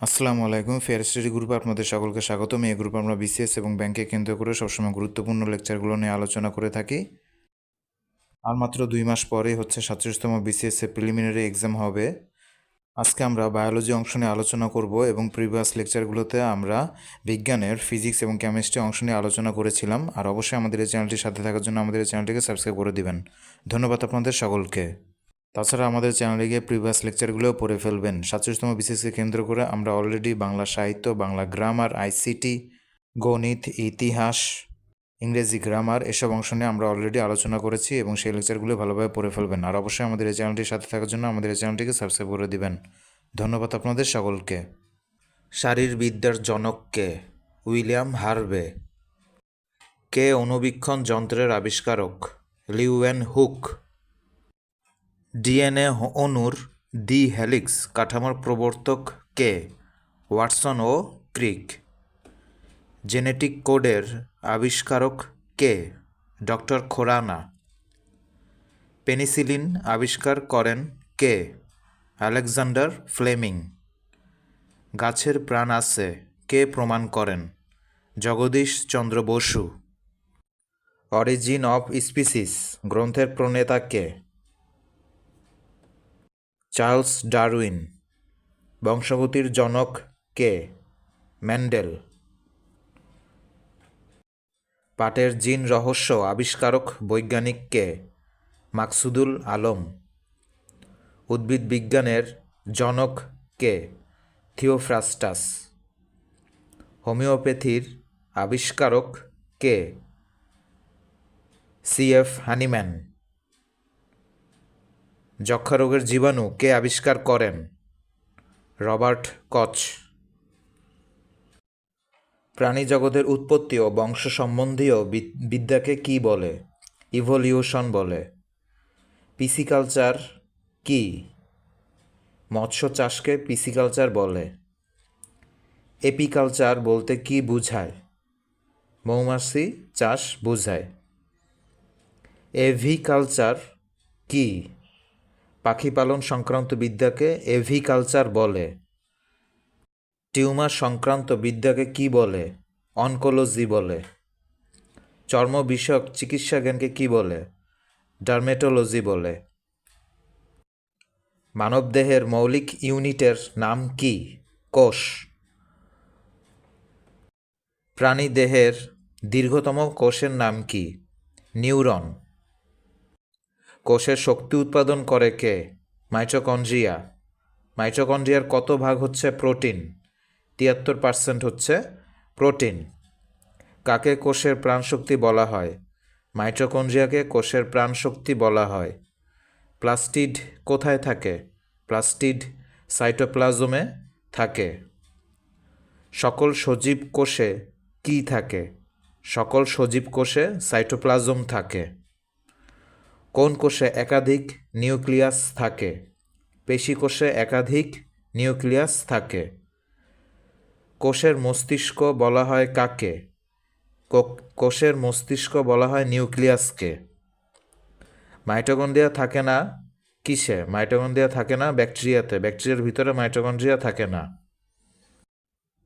আসসালামু আলাইকুম, fair study গ্রুপে আপনাদের সকলকে স্বাগতম। এই গ্রুপে আমরা বিসিএস এবং ব্যাংকে কেন্দ্র করে সবসময় গুরুত্বপূর্ণ লেকচারগুলো নিয়ে আলোচনা করে থাকি। আর মাত্র দুই মাস পরেই হচ্ছে সাতচল্লিশতম বিসিএস এর প্রিলিমিনারি এক্সাম হবে। আজকে আমরা বায়োলজি অংশ নিয়ে আলোচনা করব এবং প্রিভিয়াস লেকচারগুলোতে আমরা বিজ্ঞানের ফিজিক্স এবং কেমিস্ট্রি অংশ নিয়ে আলোচনা করেছিলাম। আর অবশ্যই আমাদের এই চ্যানেলটির সাথে থাকার জন্য আমাদের এই চ্যানেলটিকে সাবস্ক্রাইব করে দিবেন। ধন্যবাদ আপনাদের সকলকে। তাছাড়া আমাদের চ্যানেলে গিয়ে প্রিভিয়াস লেকচারগুলোও পড়ে ফেলবেন। সাতচল্লিশতম বিসিএসকে কেন্দ্র করে আমরা অলরেডি বাংলা সাহিত্য, বাংলা গ্রামার আইসিটি গণিত, ইতিহাস, ইংরেজি গ্রামার এসব অংশ নিয়ে আমরা অলরেডি আলোচনা করেছি এবং সেই লেকচারগুলো ভালোভাবে পড়ে ফেলবেন। আর অবশ্যই আমাদের এই চ্যানেলটির সাথে থাকার জন্য আমাদের এই চ্যানেলটিকে সাবস্ক্রাইব করে দিবেন। ধন্যবাদ আপনাদের সকলকে। শারীরবিদ্যার জনককে উইলিয়াম হার্ভে। কে অণুবীক্ষণ যন্ত্রের আবিষ্কারক? Leeuwenhoek. ডিএনএ অণুর ডি হেলিক্স কাঠামোর প্রবর্তক কে? ওয়াটসন ও ক্রিক। জেনেটিক কোডের আবিষ্কারক কে? ডক্টর খোরানা। পেনিসিলিন আবিষ্কার করেন কে? Alexander Fleming. গাছের প্রাণ আছে, কে প্রমাণ করেন? Jagadish Chandra Basu. Origin of species, গ্রন্থের প্রণেতা কে? চার্লস ডারউইন বংশগতির জনক কে? ম্যান্ডেল। পাটের জিন রহস্য আবিষ্কারক বৈজ্ঞানিক কে? মাকসুদুল আলম। উদ্ভিদ বিজ্ঞানের জনক কে? থিওফ্রাস্টাস। হোমিওপ্যাথির আবিষ্কারক কে? CF Hahnemann. যক্ষা রোগের জীবাণু কে আবিষ্কার করেন? রবার্ট কচ। প্রাণী জগতের উৎপত্তি ও বংশ সম্বন্ধীয় বিদ- বিদ্যাকে কি বলে? ইভলিউশন বলে। পিসিকালচার কি? মৎস্য চাষকে পিসিকালচার বলে। এপিকালচার বলতে কি বোঝায়? মৌমাছি চাষ বোঝায়। এভিকালচার কি? পাখি পালন সংক্রান্ত বিদ্যাকে এভিকালচার বলে। টিউমার সংক্রান্ত বিদ্যাকে কি বলে? অনকোলজি বলে। চর্ম বিষয়ক চিকিৎসা জ্ঞানকে কি বলে? ডার্মেটোলজি বলে। মানবদেহের মৌলিক ইউনিটের নাম কি? কোষ। প্রাণীদেহের দীর্ঘতম কোষের নাম কি? নিউরন। কোষের শক্তি উৎপাদন করে কে? মাইটোকন্ড্রিয়া। মাইটোকন্ড্রিয়ার কত ভাগ হচ্ছে প্রোটিন? তিয়াত্তর পার্সেন্ট হচ্ছে প্রোটিন। কাকে কোষের প্রাণশক্তি বলা হয়? মাইটোকন্ড্রিয়াকে কোষের প্রাণশক্তি বলা হয়। প্লাস্টিড কোথায় থাকে? প্লাস্টিড সাইটোপ্লাজমে থাকে। সকল সজীব কোষে কি থাকে? সকল সজীব কোষে সাইটোপ্লাজম থাকে। কোন কোষে একাধিক নিউক্লিয়াস থাকে? পেশি কোষে একাধিক নিউক্লিয়াস থাকে। কোষের মস্তিষ্ক বলা হয় কাকে? কোষের মস্তিষ্ক বলা হয় নিউক্লিয়াসকে। মাইটোকন্ড্রিয়া থাকে না কিসে? মাইটোকন্ড্রিয়া থাকে না ব্যাকটেরিয়াতে। ব্যাকটেরিয়ার ভিতরে মাইটোকন্ড্রিয়া থাকে না।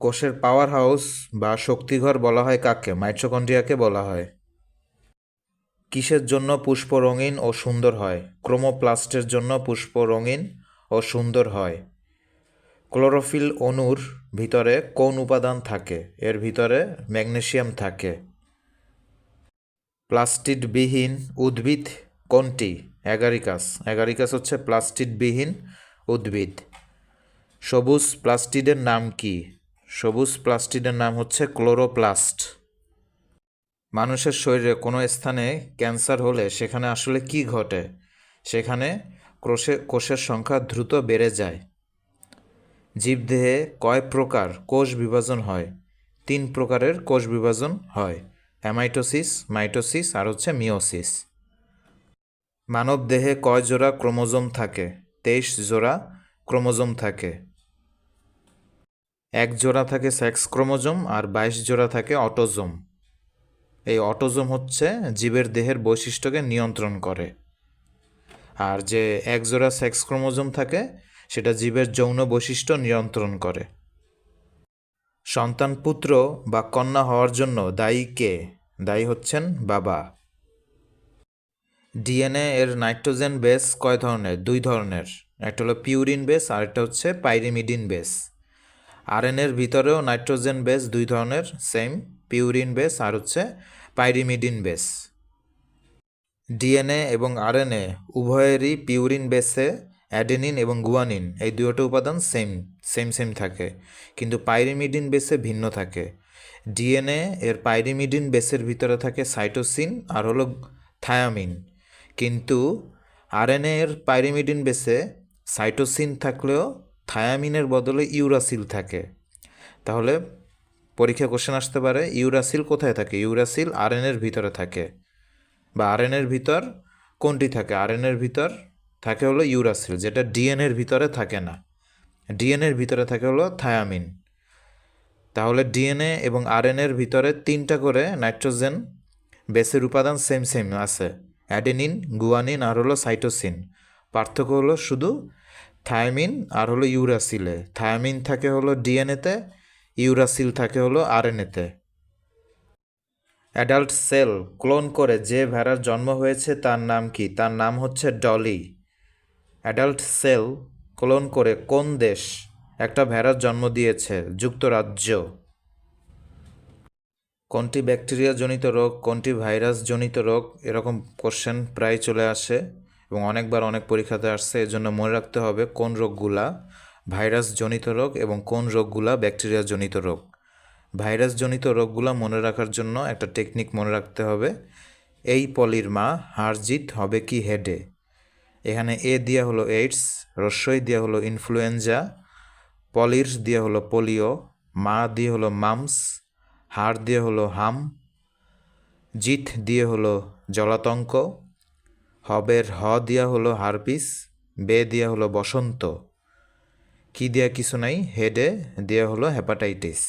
কোষের পাওয়ার হাউস বা শক্তিঘর বলা হয় কাকে? মাইটোকন্ড্রিয়াকে বলা হয়। কিসের জন্য পুষ্প রঙিন ও সুন্দর হয়? ক্রোমোপ্লাস্টের জন্য পুষ্প রঙিন ও সুন্দর হয়। ক্লোরোফিল অণুর ভিতরে কোন উপাদান থাকে? এর ভিতরে ম্যাগনেসিয়াম থাকে। প্লাস্টিডবিহীন উদ্ভিদ কোনটি? অ্যাগারিকাস। অ্যাগারিকাস হচ্ছে প্লাস্টিডবিহীন উদ্ভিদ। সবুজ প্লাস্টিডের নাম কি? সবুজ প্লাস্টিডের নাম হচ্ছে ক্লোরোপ্লাস্ট। মানুষের শরীরে কোনো স্থানে ক্যান্সার হলে সেখানে আসলে কি ঘটে? সেখানে কোষে কোষের সংখ্যা দ্রুত বেড়ে যায়। জীবদেহে কয় প্রকার কোষ বিভাজন হয়? তিন প্রকারের কোষ বিভাজন হয়। অ্যামাইটোসিস, মাইটোসিস আর হচ্ছে মিওসিস মানব দেহে কয় জোড়া ক্রোমোজোম থাকে? তেইশ জোড়া ক্রোমোজোম থাকে। এক জোড়া থাকে সেক্স ক্রোমোজোম আর বাইশ জোড়া থাকে অটোজোম। এই অটোজোম হচ্ছে জীবের দেহের বৈশিষ্ট্যকে নিয়ন্ত্রণ করে। আর যে একজোড়া সেক্স ক্রোমোজোম থাকে, সেটা জীবের যৌন বৈশিষ্ট্য নিয়ন্ত্রণ করে। সন্তান পুত্র বা কন্যা হওয়ার জন্য দায়ী কে? দায়ী হচ্ছেন বাবা। ডিএনএ এর নাইট্রোজেন বেস কয় ধরনের? দুই ধরনের। একটা হলো পিউরিন বেস আর একটা হচ্ছে পাইরিমিডিন বেস। আরএনএর ভিতরেও নাইট্রোজেন বেস দুই ধরনের সেম পিউরিন বেস আর হচ্ছে পাইরিমিডিন বেস। ডিএনএ এবং আরএনএ উভয়েরই পিউরিন বেসে অ্যাডেনিন এবং গুয়ানিন এই দুটো উপাদান সেম সেম সেম থাকে। কিন্তু পাইরিমিডিন বেসে ভিন্ন থাকে। ডিএনএ এর পাইরিমিডিন বেসের ভিতরে থাকে সাইটোসিন আর হলো থায়ামিন কিন্তু আরএনএ এর পাইরিমিডিন বেসে সাইটোসিন থাকলেও থায়ামিনের বদলে ইউরাসিল থাকে। তাহলে পরীক্ষা কোশ্চেন আসতে পারে, ইউরাসিল কোথায় থাকে? ইউরাসিল আরএনএর ভিতরে থাকে। বা আরএনএর ভিতর কোনটি থাকে? আরএনএর ভিতর থাকে হলো ইউরাসিল, যেটা ডিএনএর ভিতরে থাকে না। ডিএনএর ভিতরে থাকে হলো থায়ামিন। তাহলে ডিএনএ এবং আরএনএর ভিতরে তিনটা করে নাইট্রোজেন বেসের উপাদান সেম সেম আছে। অ্যাডেনিন, গুয়ানিন আর হলো সাইটোসিন। পার্থক্য হলো শুধু থায়ামিন আর হলো ইউরাসিলে। থায়ামিন থাকে হলো ডিএনএতে ইউরাসিল থাকে হলো আরএনএতে অ্যাডাল্ট সেল ক্লোন করে যে ভেড়ার জন্ম হয়েছে তার নাম কি? তার নাম হচ্ছে ডলি। অ্যাডাল্ট সেল ক্লোন করে কোন দেশ একটা ভেড়ার জন্ম দিয়েছে? যুক্তরাজ্য। কোনটি ব্যাকটেরিয়া জনিত রোগ, কোনটি ভাইরাস জনিত রোগ? এরকম কোশ্চেন প্রায় চলে আসে। এবং অনেকবার অনেক পরীক্ষাতে আসছে, এজন্য মনে রাখতে হবে কোন রোগগুলা ভাইরাস জনিত রোগ এবং কোন রোগগুলা ব্যাকটেরিয়া জনিত রোগ। ভাইরাস জনিত রোগগুলা মনে রাখার জন্য একটা টেকনিক মনে রাখতে হবে, এই পলির মা হারজিত হবে কি হেডে? এখানে এ দেওয়া হলো এইডস, রস্যই দেওয়া হলো ইনফ্লুয়েঞ্জা, পলির দিয়ে হলো পোলিও, মা দিয়ে হলো মামস, হাড় দিয়ে হলো হাম জিত দিয়ে হলো জলাতঙ্ক হবের হ দিয়া হলো হারপিস বে দিয়া হলো বসন্ত, কি দেয়া কিছু নাই, হেডে দেয়া হলো হেপাটাইটিস।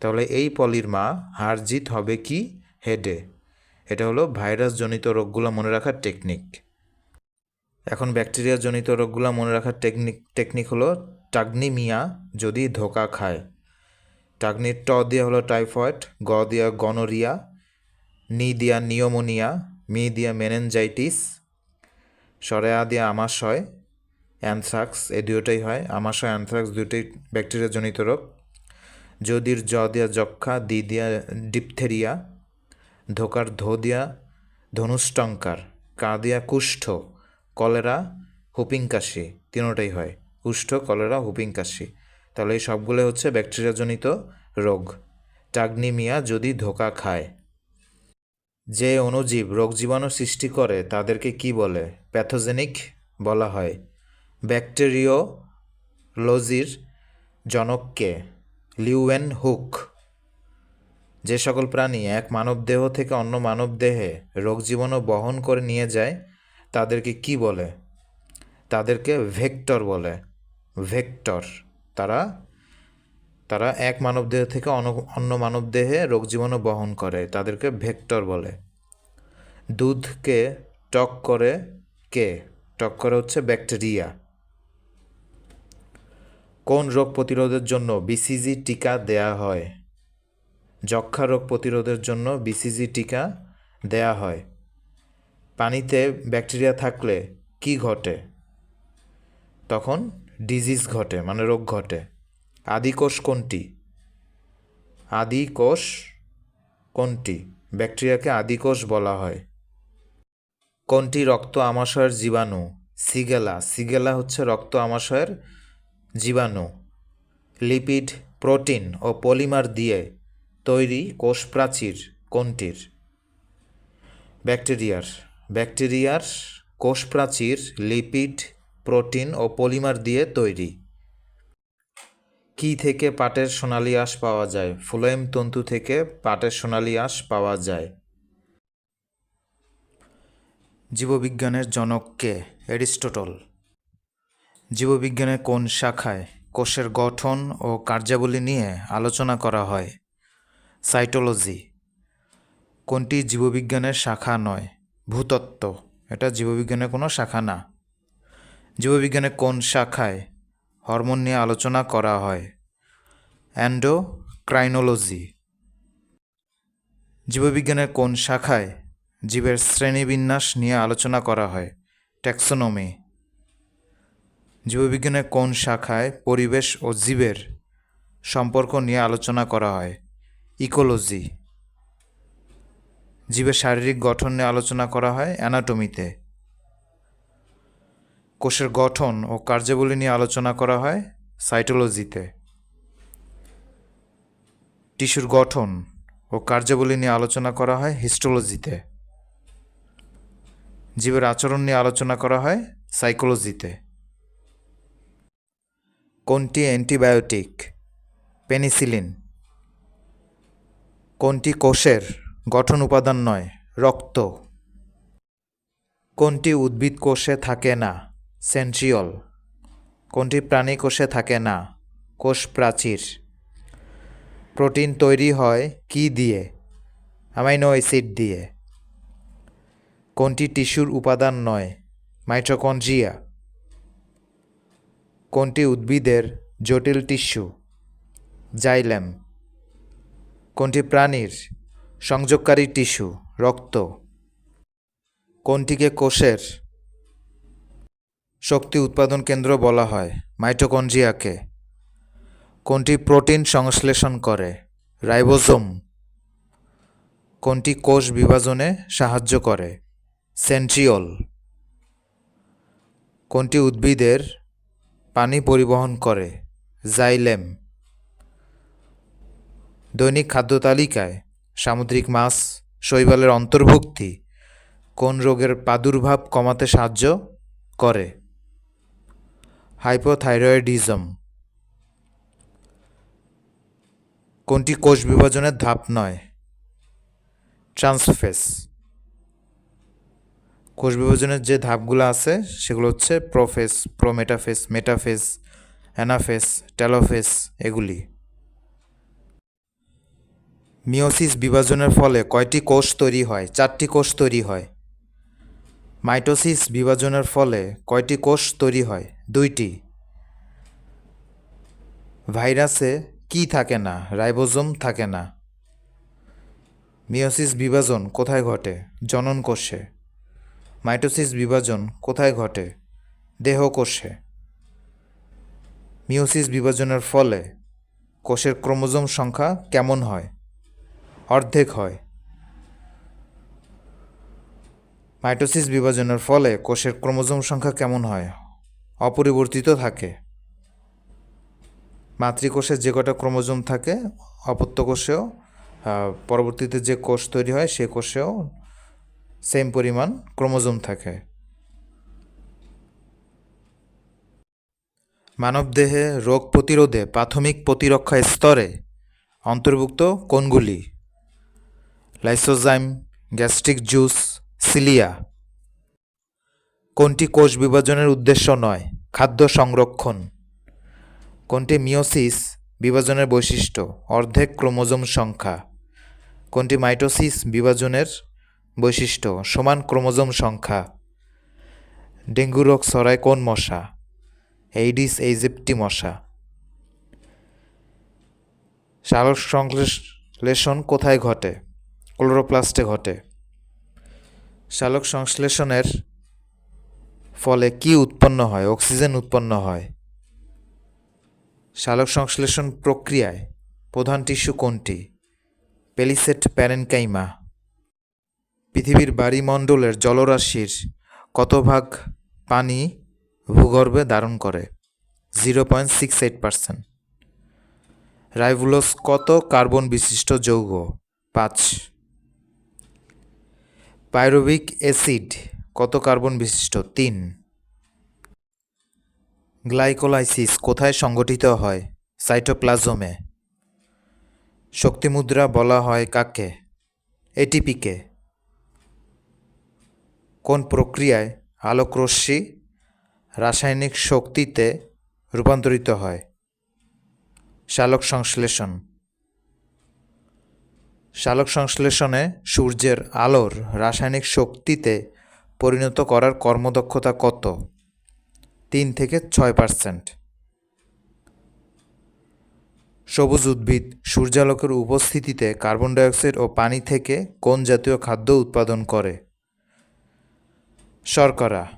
তাহলে এই পলির মা হারজিত হবে কি, হেডে। এটা হলো ভাইরাস জনিত রোগগুলো মনে রাখার টেকনিক। এখন ব্যাকটেরিয়া জনিত রোগগুলো মনে রাখার টেকনিক টেকনিক হলো টাগনিমিয়া যদি ধোকা খায়। টাগনির ট দিয়া হলো টাইফয়েড, গ দিয়া গনোরিয়া, নি দিয়া নিওমোনিয়া মি দিয়া মেনেনজাইটিস সরেয়া দিয়া আমাশয়, অ্যানথ্রাক্স, এ দুটোই হয়। আমাশয়, অ্যানথ্রাক্স দুটোই ব্যাকটেরিয়া জনিত রোগ। যদির জ দিয়া যক্ষা দি দিয়া ডিপথেরিয়া, ধোকার ধো দিয়া ধনুষ্টঙ্কার কা দিয়া কুষ্ঠ, কলেরা হুপিং কাশি তিনোটাই হয়। কুষ্ঠ, কলেরা হুপিং কাশি তাহলে এই সবগুলো হচ্ছে ব্যাকটেরিয়াজনিত রোগ। টাগনিমিয়া যদি ধোকা খায় যে অণুজীব রোগ জীবাণু সৃষ্টি করে, তাদেরকে কি বলে? প্যাথোজেনিক বলা হয়। ব্যাকটেরিও লজির জনককে লিউয়েন হুক। যে সকল প্রাণী এক মানবদেহ থেকে অন্য মানবদেহে রোগ জীবাণু বহন করে নিয়ে যায়, তাদেরকে কি বলে? তাদেরকে ভেক্টর বলে। ভেক্টর। তারা তারা এক মানবদেহ থেকে অন্য- অন্য মানবদেহে রোগ জীবাণু বহন করে, তাদেরকে ভেক্টর বলে। দুধকে টক করে কে? টক করে হচ্ছে ব্যাকটেরিয়া। কোন রোগ প্রতিরোধের জন্য বিসিজি টিকা দেয়া হয়? যক্ষা রোগ প্রতিরোধের জন্য বিসিজি টিকা দেয়া হয়। পানিতে ব্যাকটেরিয়া থাকলে কি ঘটে? তখন ডিজিজ ঘটে মানে রোগ ঘটে। আদিকোষ কোনটি? আদিকোষ কোনটি? ব্যাকটেরিয়াকে আদিকোষ বলা হয়। কোনটি রক্ত আমাশয়ের জীবাণু? সিগেলা। সিগেলা হচ্ছে রক্ত আমাশয়ের জীবাণু। লিপিড প্রোটিন ও পলিমার দিয়ে তৈরি কোষ প্রাচীর কোনটির? ব্যাকটেরিয়ার। ব্যাকটেরিয়ার কোষ প্রাচীর লিপিড প্রোটিন ও পলিমার দিয়ে তৈরি। কি থেকে পাটের সোনালি আঁশ পাওয়া যায়? ফ্লোয়েম তন্তু থেকে পাটের সোনালি আঁশ পাওয়া যায়। জীববিজ্ঞানের জনক কে? এরিস্টটল। জীববিজ্ঞানের কোন শাখায় কোষের গঠন ও কার্যাবলী নিয়ে আলোচনা করা হয়? সাইটোলজি। কোনটি জীববিজ্ঞানের শাখা নয়? ভূতত্ত্ব। এটা জীববিজ্ঞানের কোনো শাখা না। জীববিজ্ঞানের কোন শাখায় হরমোন নিয়ে আলোচনা করা হয়? অ্যান্ডোক্রাইনোলজি। জীববিজ্ঞানের কোন শাখায় জীবের শ্রেণীবিন্যাস নিয়ে আলোচনা করা হয়। ট্যাক্সোনমি। জীববিজ্ঞানের কোন শাখায় পরিবেশ ও জীবের সম্পর্ক নিয়ে আলোচনা করা হয়? ইকোলজি। জীবের শারীরিক গঠন নিয়ে আলোচনা করা হয় অ্যানাটমিতে। কোষের গঠন ও কার্যাবলী নিয়ে আলোচনা করা হয় সাইটোলজিতে। টিস্যুর গঠন ও কার্যাবলী নিয়ে আলোচনা করা হয় হিস্টোলজিতে। জীবের আচরণ নিয়ে আলোচনা করা হয় সাইকোলজিতে। কোনটি অ্যান্টিবায়োটিক? পেনিসিলিন। কোনটি কোষের গঠন উপাদান নয়, রক্ত। কোনটি উদ্ভিদ কোষে থাকে না সেন্ট্রিওল কোনটি প্রাণী কোষে থাকে না, কোষ প্রাচীর। প্রোটিন তৈরি হয় কি দিয়ে? অ্যামাইনো অ্যাসিড দিয়ে। কোনটি টিস্যুর উপাদান নয়? মাইটোকন্ড্রিয়া। কোনটি উদ্ভিদের জটিল টিস্যু? জাইলেম। কোনটি প্রাণীর সংযোগকারী টিস্যু? রক্ত। কোনটিকে কোষের শক্তি উৎপাদন কেন্দ্র বলা হয়? মাইটোকন্ড্রিয়াকে। কোনটি প্রোটিন সংশ্লেষণ করে? রাইবোজোম। কোনটি কোষ বিভাজনে সাহায্য করে? সেন্ট্রিওল, কোনটি উদ্ভিদের পানি পরিবহন করে? জাইলেম। দৈনিক খাদ্য তালিকায়, সামুদ্রিক মাছ, শৈবালের অন্তর্ভুক্তি, কোন রোগের প্রাদুর্ভাব কমাতে সাহায্য করে? হাইপোথাইরয়েডিজম। কোনটি কোষ বিভাজনের ধাপ নয়? ট্রান্সফেস। কোষ বিভাজনের যে ধাপগুলো আছে, সেগুলো হচ্ছে prophase, prometaphase, metaphase, anaphase telophase এগুলি। মিওসিস বিভাজনের ফলে কয়টি কোষ তৈরি হয়? চারটি কোষ তৈরি হয়। মাইটোসিস বিভাজনের ফলে কয়টি কোষ তৈরি হয়? দুইটি। ভাইরাসে কি থাকে না? রাইবোজোম থাকে না। মিওসিস বিভাজন কোথায় ঘটে? জনন কোষে। মাইটোসিস বিভাজন কোথায় ঘটে? দেহকোষে মিওসিস বিভাজনের ফলে কোষের ক্রোমোজোম সংখ্যা কেমন হয়? অর্ধেক হয়। মাইটোসিস বিভাজনের ফলে কোষের ক্রোমোজোম সংখ্যা কেমন হয়? অপরিবর্তিত থাকে। মাতৃকোষে যে কটা ক্রোমোজোম থাকে, অপত্য কোষেও পরবর্তীতে যে কোষ তৈরি হয়, সে কোষেও সেম পরিমাণ ক্রোমোজোম থাকে। মানবদেহে রোগ প্রতিরোধে প্রাথমিক প্রতিরক্ষা স্তরে অন্তর্ভুক্ত কোনগুলি লাইসোজাইম, গ্যাস্ট্রিক জুস, সিলিয়া। কোনটি কোষ বিভাজনের উদ্দেশ্য নয়? খাদ্য সংরক্ষণ। কোনটি মিওসিস বিভাজনের বৈশিষ্ট্য? অর্ধেক ক্রোমোজোম সংখ্যা। কোনটি মাইটোসিস বিভাজনের বৈশিষ্ট্য, সমান ক্রোমোজোম সংখ্যা। ডেঙ্গু রোগ ছড়ায় কোন মশা? এইডিস, এইজিপ্টি মশা। সালোক সংশ্লেষণ কোথায় ঘটে? ক্লোরোপ্লাস্টে ঘটে। সালোক সংশ্লেষণের ফলে কি উৎপন্ন হয়? অক্সিজেন উৎপন্ন হয়। সালোক সংশ্লেষণ প্রক্রিয়ায় প্রধান টিস্যু কোনটি? Palisade parenchyma. পৃথিবীর বায়ুমণ্ডলের জলরাশির কত ভাগ পানি ভূগর্ভে ধারণ করে? Zero point six eight percent. Ribulose কত কার্বন বিশিষ্ট যৌগ? পাঁচ। পাইরুভিক অ্যাসিড কত কার্বন বিশিষ্ট? তিন। গ্লাইকোলাইসিস কোথায় সংগঠিত হয়? সাইটোপ্লাজমে। শক্তিমুদ্রা বলা হয় কাকে? এটিপিকে কোন প্রক্রিয়ায় আলোকরশ্মি রাসায়নিক শক্তিতে রূপান্তরিত হয়? শালক সংশ্লেষণ। শালক সংশ্লেষণে সূর্যের আলোর রাসায়নিক শক্তিতে পরিণত করার কর্মদক্ষতা কত? তিন থেকে ছয় পার্সেন্ট। সবুজ উদ্ভিদ সূর্যালোকের উপস্থিতিতে কার্বন ডাইঅক্সাইড ও পানি থেকে কোন জাতীয় খাদ্য উৎপাদন করে? শর্করা।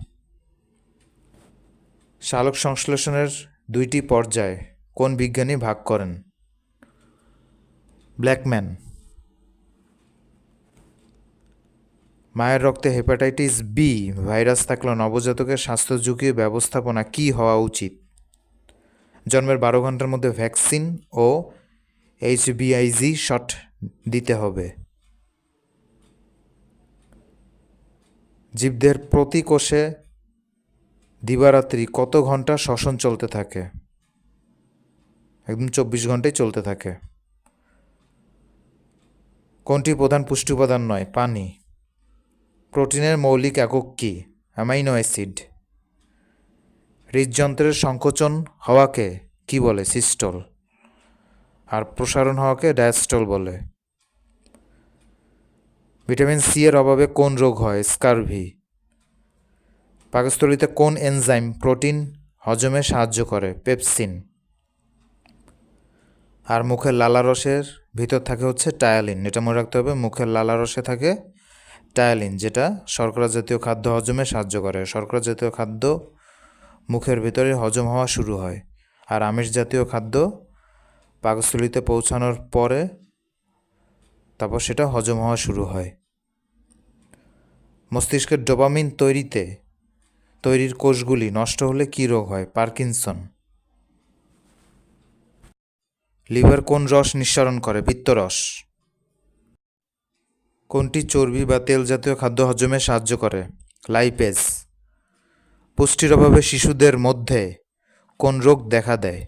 সালোক সংশ্লেষণের দুইটি পর্যায়ে কোন বিজ্ঞানী ভাগ করেন? ব্ল্যাকম্যান। মায়ের রক্তে হেপাটাইটিস বি, ভাইরাস থাকলে নবজাতকের স্বাস্থ্য ঝুঁকি ব্যবস্থাপনা কী হওয়া উচিত? জন্মের বারো ঘণ্টার মধ্যে ভ্যাকসিন ও এইচবিআইজি শট দিতে হবে। জীবদের প্রতি কোষে দিবারাত্রি কত ঘণ্টা শ্বসন চলতে থাকে? একদম চব্বিশ ঘন্টাই চলতে থাকে। কোনটি প্রধান পুষ্টি উপাদান নয়? পানি। প্রোটিনের মৌলিক একক কী? Amino acid. হৃদযন্ত্রের সংকোচন হওয়াকে কি বলে? সিস্টল। আর প্রসারণ হওয়াকে ডায়াস্টল বলে। ভিটামিন সি এর অভাবে কোন রোগ হয়? স্কারভি। পাকস্থলিতে কোন এনজাইম প্রোটিন হজমে সাহায্য করে? পেপসিন। আর মুখের লালারসের ভিতর থাকে হচ্ছে টায়ালিন। এটা মনে রাখতে হবে, মুখের লালারসে থাকে টায়ালিন, যেটা শর্করা জাতীয় খাদ্য হজমে সাহায্য করে। শর্করা জাতীয় খাদ্য মুখের ভিতরে হজম হওয়া শুরু হয়। আর আমিষ জাতীয় খাদ্য পাকস্থলিতে পৌঁছানোর পরে তারপর সেটা হজম হওয়া শুরু হয়। মস্তিষ্কের ডোপামিন তৈরিতে, তৈরির কোষগুলি নষ্ট হলে কী রোগ হয়? পার্কিনসন। লিভার কোন রস নিঃসরণ করে? পিত্তরস কোনটি চর্বি বা তেল জাতীয় খাদ্য হজমে সাহায্য করে? লাইপেজ। পুষ্টির অভাবে শিশুদের মধ্যে কোন রোগ দেখা দেয়?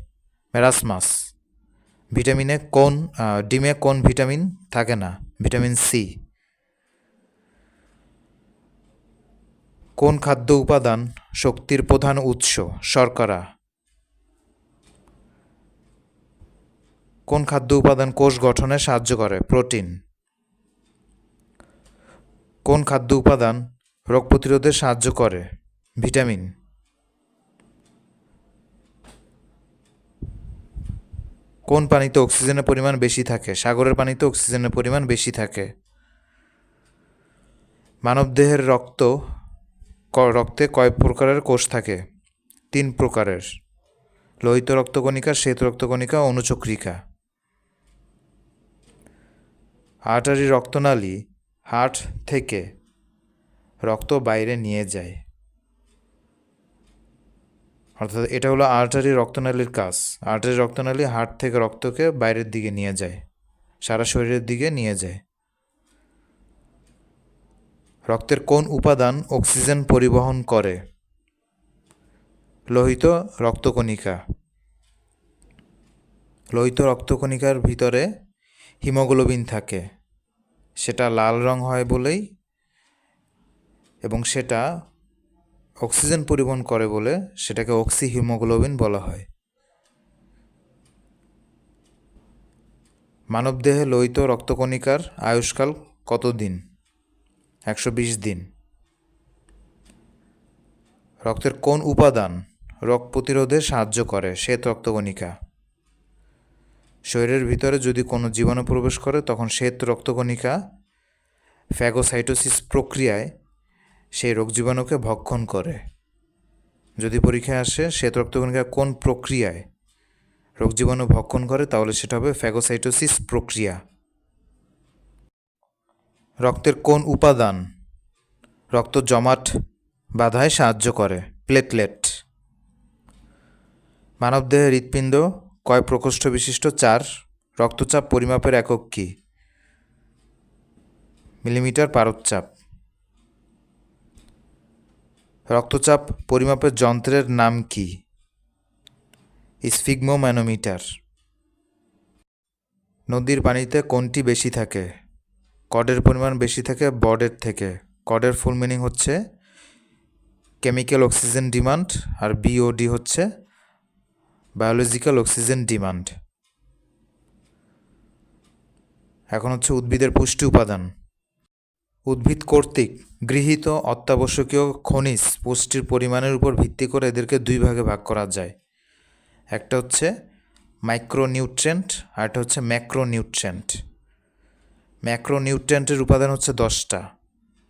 ম্যারাসমাস ভিটামিনে কোন ডিমে কোন ভিটামিন থাকে না? Vitamin C. কোন খাদ্য উপাদান শক্তির প্রধান উৎস? শর্করা। কোন খাদ্য উপাদান কোষ গঠনে সাহায্য করে? প্রোটিন। কোন খাদ্য উপাদান রোগ প্রতিরোধে সাহায্য করে? ভিটামিন। কোন পানিতে অক্সিজেনের পরিমাণ বেশি থাকে? সাগরের পানিতে অক্সিজেনের পরিমাণ বেশি থাকে। মানবদেহের রক্ত রক্তে কয় প্রকারের কোষ থাকে? তিন প্রকারের। লোহিত রক্তকণিকা, শ্বেত রক্তকণিকা, অনুচক্রিকা। আর্টারি রক্তনালী হার্ট থেকে রক্ত বাইরে নিয়ে যায়। অর্থাৎ এটা হলো আর্টারি রক্তনালীর কাজ। আর্টারি রক্তনালী হার্ট থেকে রক্তকে বাইরের দিকে নিয়ে যায়, সারা শরীরের দিকে নিয়ে যায়। রক্তের কোন উপাদান অক্সিজেন পরিবহন করে? লোহিত রক্তকণিকা। লোহিত রক্তকণিকার ভিতরে হিমোগ্লোবিন থাকে। সেটা লাল রং হয় বলেই এবং সেটা অক্সিজেন পরিবহন করে বলে সেটাকে অক্সি হিমোগ্লোবিন বলা হয়। মানবদেহে লোহিত রক্তকণিকার আয়ুষ্কাল কত দিন একশো বিশ দিন। রক্তের কোন উপাদান রোগ প্রতিরোধে সাহায্য করে? শ্বেত রক্তকণিকা শরীরের ভিতরে যদি কোনো জীবাণু প্রবেশ করে, তখন শ্বেত রক্তকণিকা ফ্যাগোসাইটোসিস প্রক্রিয়ায় সেই রোগ জীবাণুকে ভক্ষণ করে। যদি পরীক্ষায় আসে, শ্বেত রক্তকণিকা কোন প্রক্রিয়ায় রোগ জীবাণু ভক্ষণ করে, তাহলে সেটা হবে ফ্যাগোসাইটোসিস প্রক্রিয়া। রক্তের কোন উপাদান রক্ত জমাট বাধায় সাহায্য করে? প্লেটলেট। মানবদেহে হৃৎপিণ্ড কয় প্রকোষ্ঠ বিশিষ্ট? চার। রক্তচাপ পরিমাপের একক কী? মিলিমিটার পারদচাপ রক্তচাপ পরিমাপের যন্ত্রের নাম কি? স্ফিগমোম্যানোমিটার। নদীর পানিতে কোনটি বেশি থাকে? কডের পরিমাণ বেশি থাকে বডের থেকে। কডের ফুল মিনিং হচ্ছে কেমিক্যাল অক্সিজেন ডিমান্ড আর বিওডি হচ্ছে বায়োলজিক্যাল অক্সিজেন ডিমান্ড এখন হচ্ছে উদ্ভিদের পুষ্টি উপাদান। উদ্ভিদ কর্তৃক গৃহীত অত্যাবশ্যকীয় খনিজ পুষ্টির পরিমাণের উপর ভিত্তি করে এদেরকে দুই ভাগে ভাগ করা যায়। একটা হচ্ছে মাইক্রোনিউট্রেন্ট আর একটা হচ্ছে ম্যাক্রোনিউট্রেন্ট ম্যাক্রোনিউট্রেন্টের উপাদান হচ্ছে দশটা।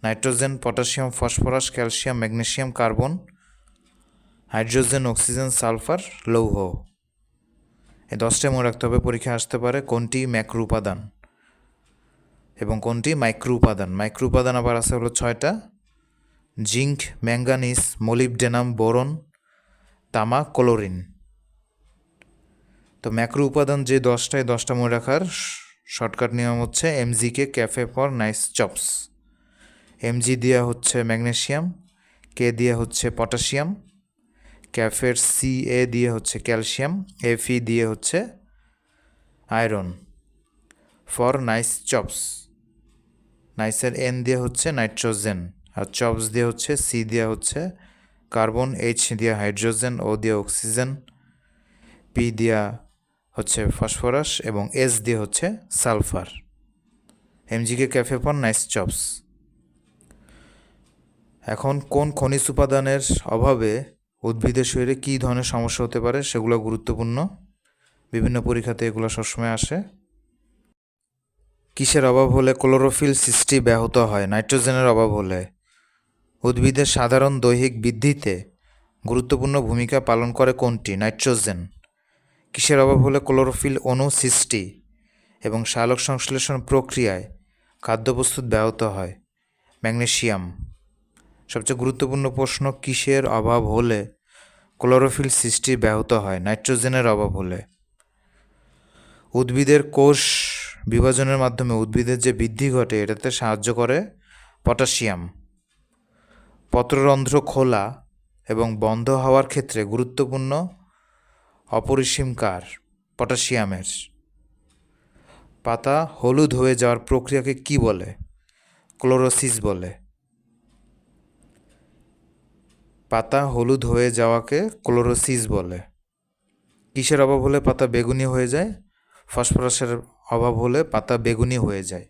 Nitrogen, potassium, phosphorus, calcium, magnesium, carbon, hydrogen, oxygen, sulphur, লৌহ। এই দশটায় মনে রাখতে হবে পরীক্ষা আসতে পারে কোনটি ম্যাক্রো উপাদান এবং কোনটি মাইক্রো উপাদান মাইক্রো উপাদান আবার আছে হলো ছয়টা। জিঙ্ক, ম্যাঙ্গানিজ, মোলিবডেনাম, বোরন, তামা, ক্লোরিন। তো ম্যাক্রো উপাদান যে দশটায়, দশটা মনে রাখার শর্টকাট নিয়ম হচ্ছে MGK cafe for nice chops MG দেওয়া হচ্ছে ম্যাগনেশিয়াম কে দিয়ে হচ্ছে পটাশিয়াম, ক্যাফের সি এ দিয়ে হচ্ছে ক্যালসিয়াম এফি দিয়ে হচ্ছে আয়রন। ফর নাইস চপস নাইসের এন দিয়ে হচ্ছে নাইট্রোজেন, আর চপস দিয়ে হচ্ছে সি দিয়ে হচ্ছে কার্বন এইচ দিয়ে হাইড্রোজেন ও দিয়ে অক্সিজেন পি দিয়া হচ্ছে ফসফরাস এবং এস দিয়ে হচ্ছে sulphur. MGK cafe for nice chops. এখন কোন খনিজ উপাদানের অভাবে উদ্ভিদের শরীরে কী ধরনের সমস্যা হতে পারে সেগুলো গুরুত্বপূর্ণ। বিভিন্ন পরীক্ষাতে এগুলো সবসময় আসে। কিসের অভাব হলে ক্লোরোফিল সৃষ্টি ব্যাহত হয়? নাইট্রোজেনের অভাব হলে। উদ্ভিদের সাধারণ দৈহিক বৃদ্ধিতে গুরুত্বপূর্ণ ভূমিকা পালন করে কোনটি? নাইট্রোজেন। কিসের অভাব হলে ক্লোরোফিল অণু সৃষ্টি এবং সালোক সংশ্লেষণ প্রক্রিয়ায় খাদ্য প্রস্তুত ব্যাহত হয়। ম্যাগনেশিয়াম সবচেয়ে গুরুত্বপূর্ণ প্রশ্ন, কিসের অভাব হলে ক্লোরোফিল সৃষ্টি ব্যাহত হয়? নাইট্রোজেনের অভাব হলে। উদ্ভিদের কোষ বিভাজনের মাধ্যমে উদ্ভিদের যে বৃদ্ধি ঘটে, এটাতে সাহায্য করে পটাশিয়াম। পত্ররন্ধ্র খোলা এবং বন্ধ হওয়ার ক্ষেত্রে গুরুত্বপূর্ণ অপরিসীম কার, পটাশিয়ামের। পাতা হলুদ হয়ে যাওয়ার প্রক্রিয়াকে কি বলে? ক্লোরোসিস বলে। পাতা হলুদ হয়ে যাওয়াকে ক্লোরোসিস বলে। কিসের অভাব হলে পাতা বেগুনি হয়ে যায়? ফসফরাসের অভাব হলে পাতা বেগুনি হয়ে যায়।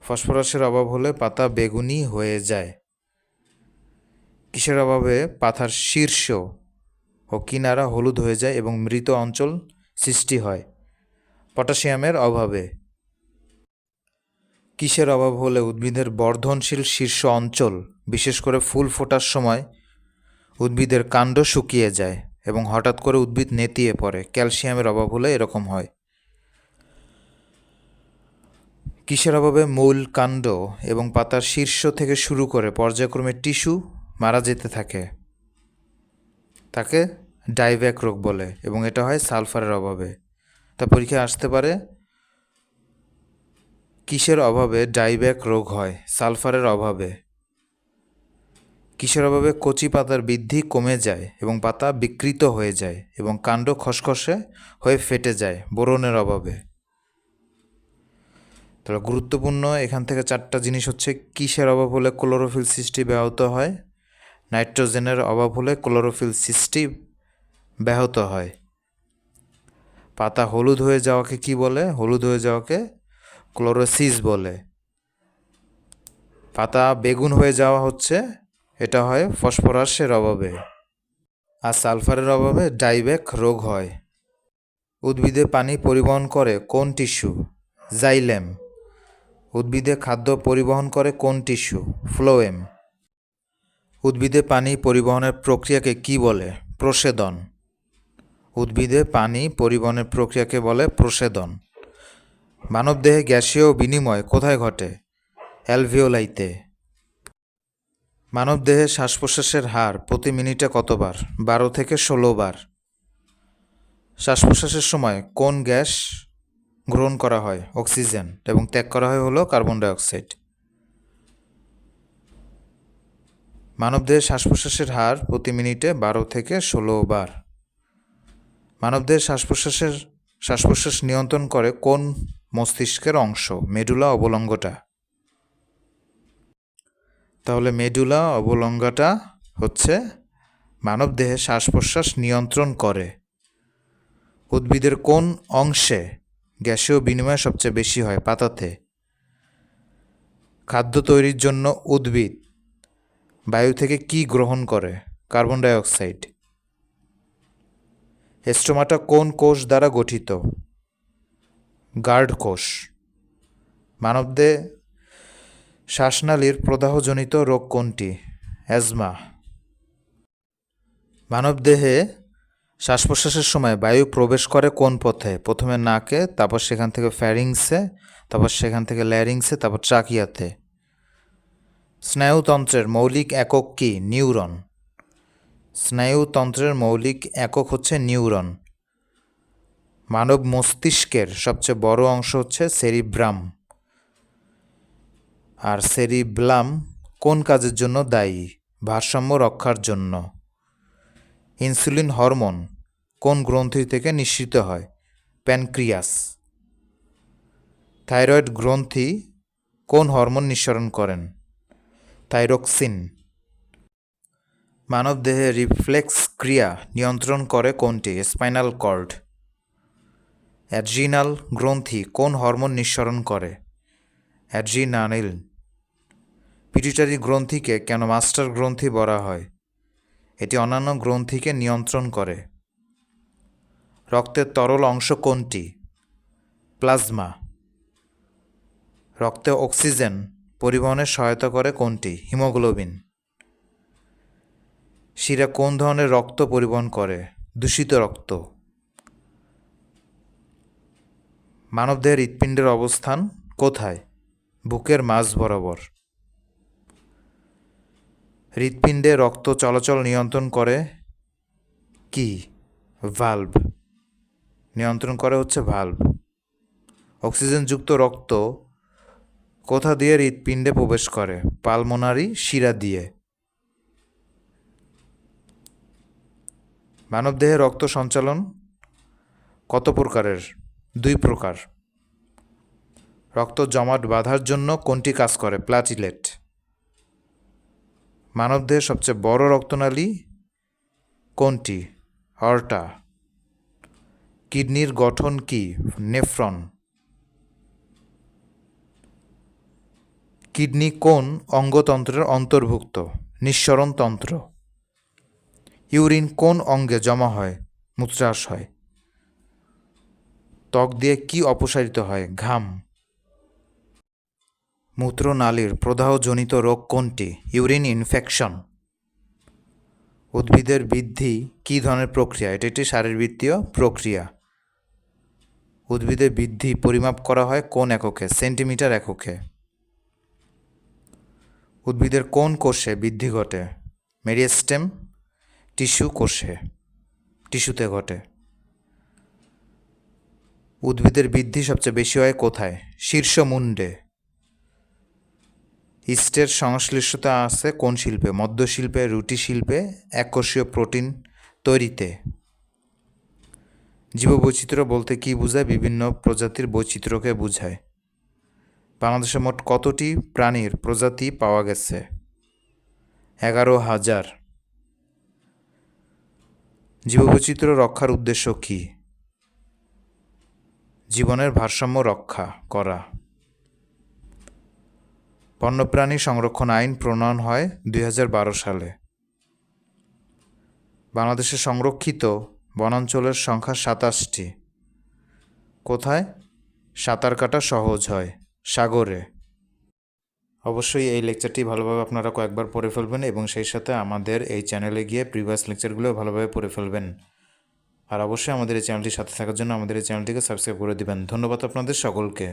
ফসফরাসের অভাব হলে পাতা বেগুনি হয়ে যায়। কিসের অভাবে পাতার শীর্ষ ও কিনারা হলুদ হয়ে যায় এবং মৃত অঞ্চল সৃষ্টি হয়। পটাশিয়ামের অভাবে। কিসের অভাব হলে উদ্ভিদের বর্ধনশীল শীর্ষ অঞ্চল, বিশেষ করে ফুল ফোটার সময় উদ্ভিদের কাণ্ড শুকিয়ে যায় এবং হঠাৎ করে উদ্ভিদ নেতিয়ে পড়ে। ক্যালসিয়ামের অভাব হলে এরকম হয়। কিসের অভাবে মূল কাণ্ড এবং পাতার শীর্ষ থেকে শুরু করে পর্যায়ক্রমে টিস্যু মারা যেতে থাকে। তাকে ডাইব্যাক রোগ বলে এবং এটা হয় সালফারের অভাবে। তা পরীক্ষায় আসতে পারে কিসের অভাবে ডাইব্যাক রোগ হয়? সালফারের অভাবে। কিসের অভাবে কচি পাতার বৃদ্ধি কমে যায় এবং পাতা বিকৃত হয়ে যায় এবং কাণ্ড খসখসে হয়ে ফেটে যায়, বোরনের অভাবে। তাহলে গুরুত্বপূর্ণ এখান থেকে চারটা জিনিস হচ্ছে কিসের অভাব হলে ক্লোরোফিল সৃষ্টি ব্যাহত হয়? নাইট্রোজেনের অভাব হলে ক্লোরোফিল সৃষ্টি ব্যাহত হয়। পাতা হলুদ হয়ে যাওয়াকে কি বলে? হলুদ হয়ে যাওয়াকে ক্লোরোসিস বলে। পাতা বেগুন হয়ে যাওয়া হচ্ছে, এটা হয় ফসফরাসের অভাবে আর সালফারের অভাবে ডাইব্যাক রোগ হয়। উদ্ভিদে পানি পরিবহন করে কোন টিস্যু? জাইলেম। উদ্ভিদে খাদ্য পরিবহন করে কোন টিস্যু? ফ্লোয়েম উদ্ভিদে পানি পরিবহনের প্রক্রিয়াকে কি বলে? প্রসেদন। উদ্ভিদে পানি পরিবহনের প্রক্রিয়াকে বলে প্রসেদন। মানবদেহে গ্যাসীয় বিনিময় কোথায় ঘটে? অ্যালভিওলাইতে। মানবদেহে শ্বাস প্রশ্বাসের হার প্রতি মিনিটে কতবার? বারো থেকে ষোলো বার। শ্বাস প্রশ্বাসের সময় কোন গ্যাস গ্রহণ করা হয়? অক্সিজেন এবং ত্যাগ করা হয় হলো কার্বন ডাইঅক্সাইড। মানবদেহের শ্বাস প্রশ্বাসের হার প্রতি মিনিটে বারো থেকে ষোলো বার। মানবদেহের শ্বাস প্রশ্বাসের শ্বাস প্রশ্বাস নিয়ন্ত্রণ করে কোন মস্তিষ্কের অংশ? Medulla oblongata. তাহলে মেডুলা অবলঙ্গাটা হচ্ছে মানবদেহে শ্বাস প্রশ্বাস নিয়ন্ত্রণ করে। উদ্ভিদের কোন অংশে গ্যাসীয় বিনিময় সবচেয়ে বেশি হয়? পাতাতে। খাদ্য তৈরির জন্য উদ্ভিদ। বায়ু থেকে কি গ্রহণ করে? Carbon dioxide. স্টোমাটা কোন কোষ দ্বারা গঠিত? গার্ড কোষ। মানবদেহে শ্বাসনালীর প্রদাহজনিত রোগ কোনটি? অ্যাজমা। মানবদেহে শ্বাস প্রশ্বাসের সময় বায়ু প্রবেশ করে কোন পথে? প্রথমে নাকে, তারপর সেখান থেকে ফ্যারিংসে তারপর সেখান থেকে ল্যারিংসে তারপর ট্রাকিয়াতে স্নায়ুতন্ত্রের মৌলিক একক কি? নিউরন। স্নায়ুতন্ত্রের মৌলিক একক হচ্ছে নিউরন। মানব মস্তিষ্কের সবচেয়ে বড় অংশ হচ্ছে সেরিব্রাম। আর সেরিব্লাম কোন কাজের জন্য দায়ী? ভারসাম্য রক্ষার জন্য। ইনসুলিন হরমোন কোন গ্রন্থি থেকে নিঃসৃত হয়? প্যানক্রিয়াস। থাইরয়েড গ্রন্থি কোন হরমোন নিঃসরণ করেন? থাইরক্সিন মানবদেহে রিফ্লেক্স ক্রিয়া নিয়ন্ত্রণ করে কোনটি? Spinal cord. অ্যাড্রিনাল গ্রন্থি কোন হরমোন নিঃসরণ করে? অ্যাড্রিনানিল পিটুইটারি গ্রন্থিকে কেন মাস্টার গ্রন্থি বলা হয়? এটি অন্যান্য গ্রন্থিকে নিয়ন্ত্রণ করে। রক্তের তরল অংশ কোনটি? প্লাজমা। রক্তে অক্সিজেন। পরিবহনে সহায়তা করে কোনটি? হিমোগ্লোবিন। শিরা কোন ধরনের রক্ত পরিবহন করে? দূষিত রক্ত। মানবদেহের হৃৎপিণ্ডের অবস্থান কোথায়? বুকের মাঝ বরাবর। হৃৎপিণ্ডে রক্ত চলাচল নিয়ন্ত্রণ করে কি? ভাল্ব নিয়ন্ত্রণ করে হচ্ছে ভাল্ব অক্সিজেনযুক্ত রক্ত কোথা দিয়ে হৃৎপিণ্ডে প্রবেশ করে? পালমোনারি, শিরা দিয়ে। মানবদেহে রক্ত সঞ্চালন কত প্রকারের? দুই প্রকার। রক্ত জমাট বাঁধার জন্য কোনটি কাজ করে? প্লাটিলেট। মানবদেহের সবচেয়ে বড় রক্তনালী কোনটি? অর্টা। কিডনির গঠন কি? নেফ্রন। কিডনি কোন অঙ্গতন্ত্রের অন্তর্ভুক্ত? নিঃসরণ তন্ত্র। ইউরিন কোন অঙ্গে জমা হয়? মূত্রাস হয়। ত্বক দিয়ে কি অপসারিত হয়? ঘাম। মূত্রনালীর প্রদাহজনিত রোগ কোনটি? Urine infection. উদ্ভিদের বৃদ্ধি কী ধরনের প্রক্রিয়া? এটি একটি শারীরবৃত্তীয় প্রক্রিয়া। উদ্ভিদের বৃদ্ধি পরিমাপ করা হয় কোন এককে? সেন্টিমিটার এককে। উদ্ভিদের কোন কোষে বৃদ্ধি ঘটে? মেরিস্টেম টিস্যু কোষে, টিস্যুতে ঘটে। উদ্ভিদের বৃদ্ধি সবচেয়ে বেশি হয় কোথায়? শীর্ষমুণ্ডে ইস্টের সংশ্লিষ্টতা আছে কোন শিল্পে? মদ্য শিল্পে, রুটি শিল্পে, এককোষীয় প্রোটিন তৈরিতে। জীববৈচিত্র্য বলতে কী বোঝায়? বিভিন্ন প্রজাতির বৈচিত্র্যকে বোঝায়। বাংলাদেশে মোট কতটি প্রাণীর প্রজাতি পাওয়া গেছে? এগারো হাজার। জীববৈচিত্র্য রক্ষার উদ্দেশ্য কী? জীবনের ভারসাম্য রক্ষা করা। বন্যপ্রাণী সংরক্ষণ আইন প্রণয়ন হয় দুই হাজার বারো সালে। বাংলাদেশে সংরক্ষিত বনাঞ্চলের সংখ্যা সাতাশটি। কোথায়? সাঁতার কাটা সহজ হয়। সাগরে। অবশ্যই এই লেকচারটি ভালোভাবে আপনারা কয়েকবার পড়ে ফেলবেন এবং সেই সাথে আমাদের এই চ্যানেলে গিয়ে প্রিভিয়াস লেকচারগুলো ভালোভাবে পড়ে ফেলবেন। আর অবশ্যই আমাদের এই চ্যানেলটির সাথে থাকার জন্য আমাদের এই চ্যানেলটিকে সাবস্ক্রাইব করে দেবেন। ধন্যবাদ আপনাদের সকলকে।